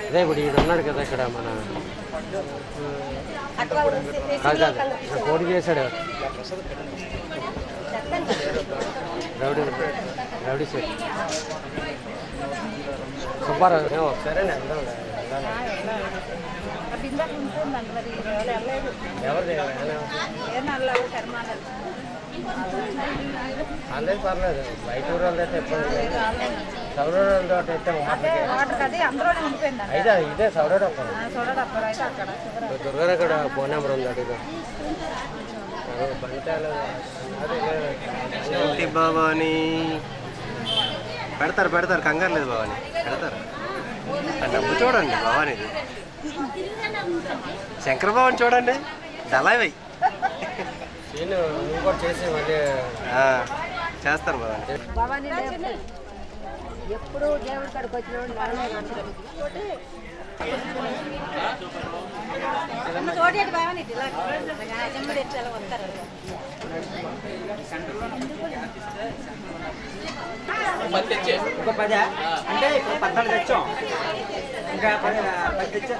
అదే ఇప్పుడు ఈడు ఉన్నాడు కదా ఇక్కడ మన కాదు పోటీ చేశాడు. Rowdy rowdy set. సుబ్బారావు ఒకసారి అందరికి పర్లేదు. బయట ఊరు వాళ్ళైతే ఇబ్బంది సౌరూరు అయితే అయితే ఇదే దుర్గారు అక్కడ ఫోన్ నెంబర్ ఉంది అడుగు ఏంటి భవాని. పెడతారు పెడతారు. కంగారు లేదు భవాని. పెడతారు. ఆ డబ్బు చూడండి భవానిది శంకర భవన్ చూడండి. డలావై నేను నువ్వు కూడా చేసి మళ్ళీ చేస్తారు భవాని. భవానీ ఎప్పుడు దేవుడి కాడికి వచ్చిన భవానీ ఇలా చెమ్మడి ఎట్లా వస్తారు. ఒక పది? అంటే ఇప్పుడు పద్నాలుగు తెచ్చాం. ఇంకా పది పది తెచ్చా?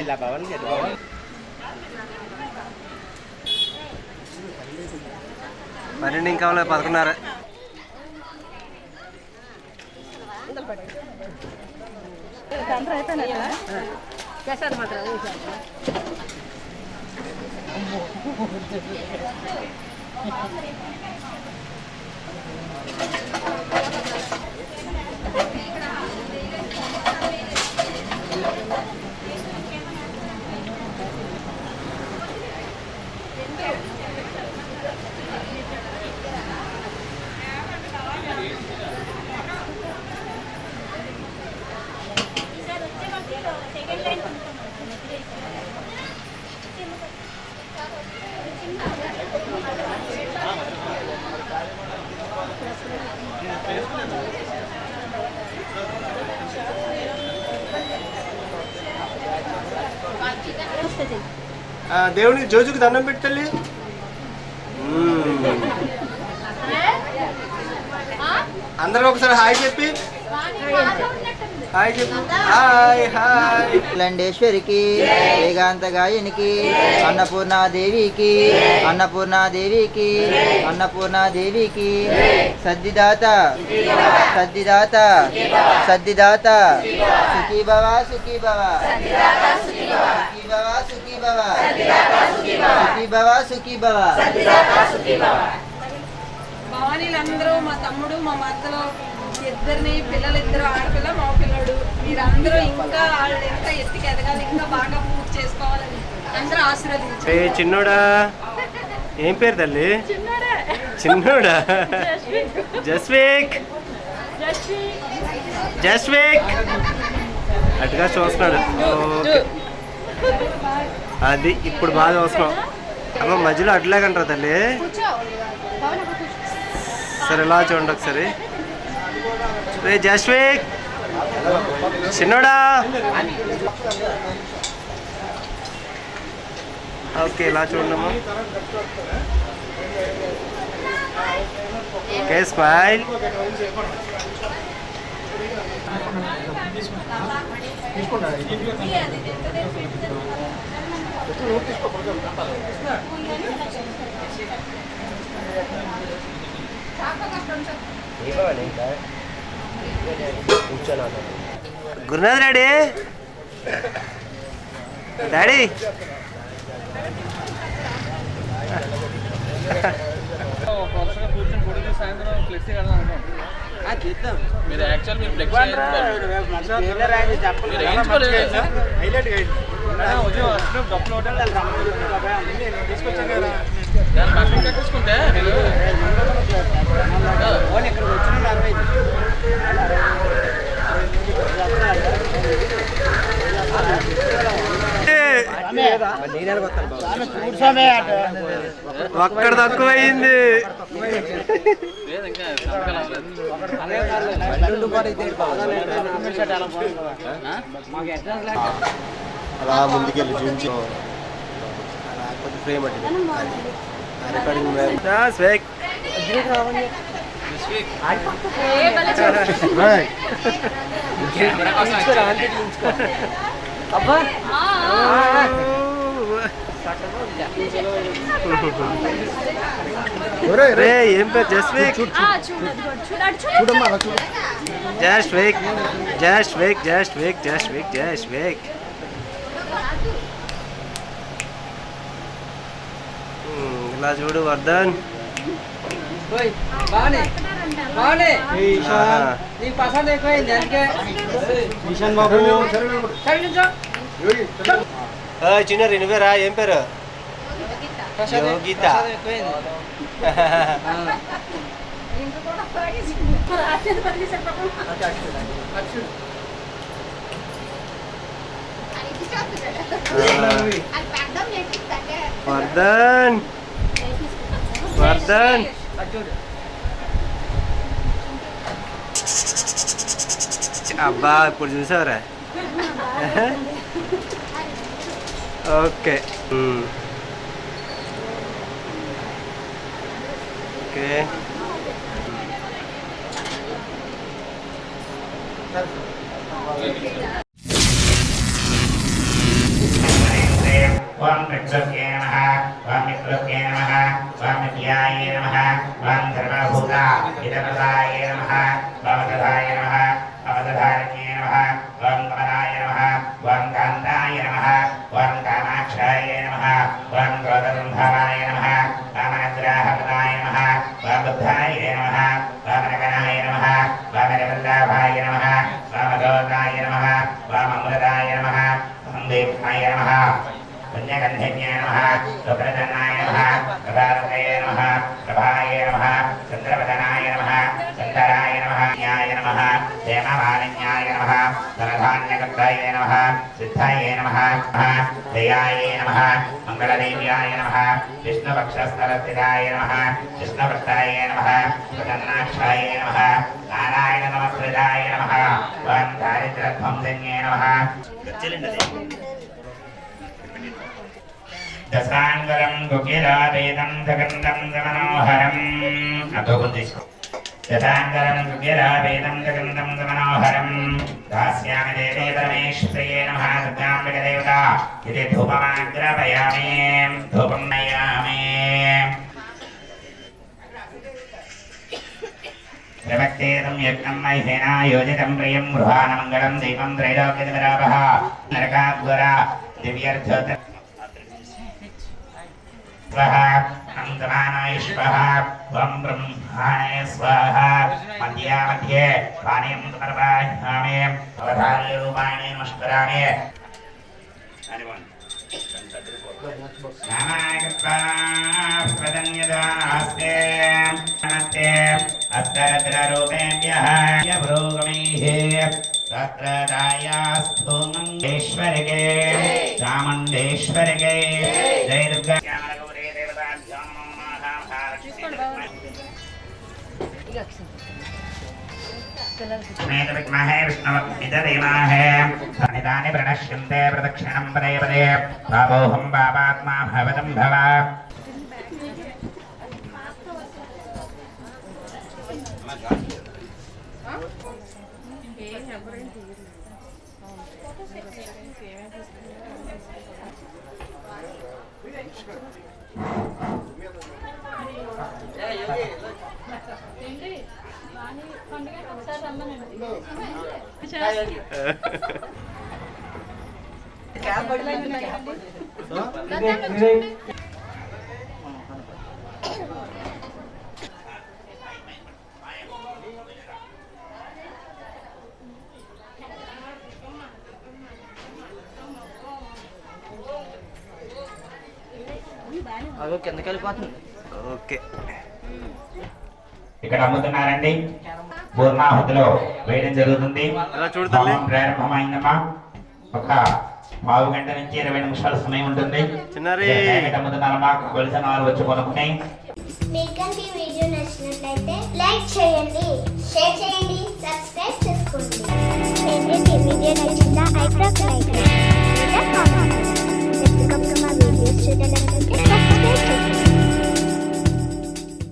ఇలా భవన్ పన్నెండు ఇంకా కావాలి పదకొండున్నర చేశారు మాత్రం Thank you. దేవుని జోజుకి దండం పెట్టాలి అందరూ ఒకసారి హాయ్ చెప్పి. హాయ్ చెప్పు. Hi hi. లండేశ్వరికి వేగాంత గాయనికి అన్నపూర్ణాదేవికి అన్నపూర్ణాదేవికి అన్నపూర్ణాదేవికి సద్దిదాత సద్దిదాత సద్దిదాత సుఖీ భవ సుఖీ భవ సుఖీ భవ సుఖీ భవ సుఖీ భవ సుఖీ భవ భవానీలందరూ మా తమ్ముడు మా మద్దలో ఇద్దరిని పిల్లలు ఇద్దరు ఆడపిల్ల మా పిల్లడు మీరందరూ ఇంకా వాళ్ళు ఇంకా ఎత్తుకి ఎదగాలి ఇంకా బాగా పూర్తి చేసుకోవాలని అందరూ ఆశీర్వదించారు చిన్నోడా? ఏం పేరు తల్లి? చిన్నోడా. జస్విక్. జస్విక్. అటుగా చూస్తున్నాడు. ఓకే. అది ఇప్పుడు బాగా అవసరం. అమ్మ మధ్యలో అట్లాగంటారా తల్లి? సరే ఇలా చూడండి ఒకసారి. రే జస్విక్ చిన్నోడా! ఓకే ఇలా చూడమ్మా ఓకే స్మైల్. తీసుకుంటా. గురునాథ్ డాడీ డాడీ సాయంత్రం ఫ్లెక్సీ కడదాం మీరు యాక్చువల్ మీరు ఫ్లెక్సీ మీరు ఇక్కడికి వచ్చిన అరవై ఒక్కడ తక్కువయింది లేదు ఇంకా సంతకాలు అవ్వలేదు. అలా ముందుకెళ్ళి చూపించి కొంచెం ఫ్రేమ్ అంటే రికార్డింగ్ స్వేక్. రే ఏం పేరు? Jaswik just wake just wake just wake ఇలా చూడు వర్ధన్. చిన్న నువ్వేరా ఏం పేరు? యోగిత. వర్ధన్. వర్ధన్ అబ్బా ఇప్పుడు చూసావురా ఓకే ఉమ్. ఓకే ఓం ప్రకృత్యే నమః ఓం మిత్రుత్యే నమః ఓం నిత్యాయ నమః ఓం సర్వభూత హితప్రదాయ నమః ఓం దధాయ నమః ఓం దధారణ్యే నమః ఓం కమలాయ నమః ఓం కాంతాయ నమః ఓం కామాక్షాయ నమః ఓం క్రోధరుంభవాయ నమః వామనగ్రాహపదాయ నమః ఓం బుద్ధాయ నమః వామనగణాయ నమః వామనవల్లభాయ నమః వామగోదాయ నమః వామమృదాయ నమః సందీప్తాయ నమః పుణ్యగంధన్యాయ నమః సుప్రసన్నాయ నమః ప్రభారతయ నమః ప్రభాయ నమ చంద్రవదనాయ నమ చందరాయ నమః నమ నమః హేమమాలిన్యాయ నమః ధనధాన్యకర్తాయ నమ సిద్ధాయ నమ జయాయ నమ మంగళదేవ్యాయ నమ విష్ణుపక్షస్థలస్థితాయ నమ విష్ణుభక్తాయ నమ ప్రసన్నాక్షాయ నమ నారాయణ నమస్కృతాయ నమ ఓం నమ నమః దశాంగరం గుగిరావేదం జగందం జమనోహరం అదోగం తీసుకో దశాంగరం గుగిరావేదం జగందం జమనోహరం దాస్యామి దేవే పరమేశ్వరియే నమః. దుర్గాంబిక దేవత ఇది ధూపమాగ్రపయామి ధూపం నయామి ప్రవక్తేదం యజ్ఞం మహేనా యోజితం ప్రియం గృహానమంగళం దైవం త్రైలోక్యతిరాపహ నరకాద్వర దివ్యర్థోత్ర स्वाहा अन्तमानायुष्वः त्वं ब्रह्माणे स्वाहा मध्या मध्ये पानीं समर्पयामि अवधार्यरूपाणि नमस्करामि नामागत्वा प्रदन्यदास्ते नमस्ते अस्तरत्ररूपेभ्यः यभ्रूगमैः तत्र दायास्तु मङ्गेश्वरगे चामुण्डेश्वरगे जय दुर्गा मेत विद्महे विष्णुदेवाहे सनितानि पदे पदे बाबोऽहं बाबात्मा Yeah, yeah. అదో వెళ్ళిపోతుంది. ఓకే. ఇక్కడ అమ్ముతున్నారండి. పూర్ణాహుతిలో వేయడం జరుగుతుంది. ప్రారంభమైందమ్మా. ఒక పావు గంట నుంచి ఇరవై నిమిషాల సమయం ఉంటుంది. కొలిసిన వారు వచ్చి కొనుక్కుని చేసుకోండి.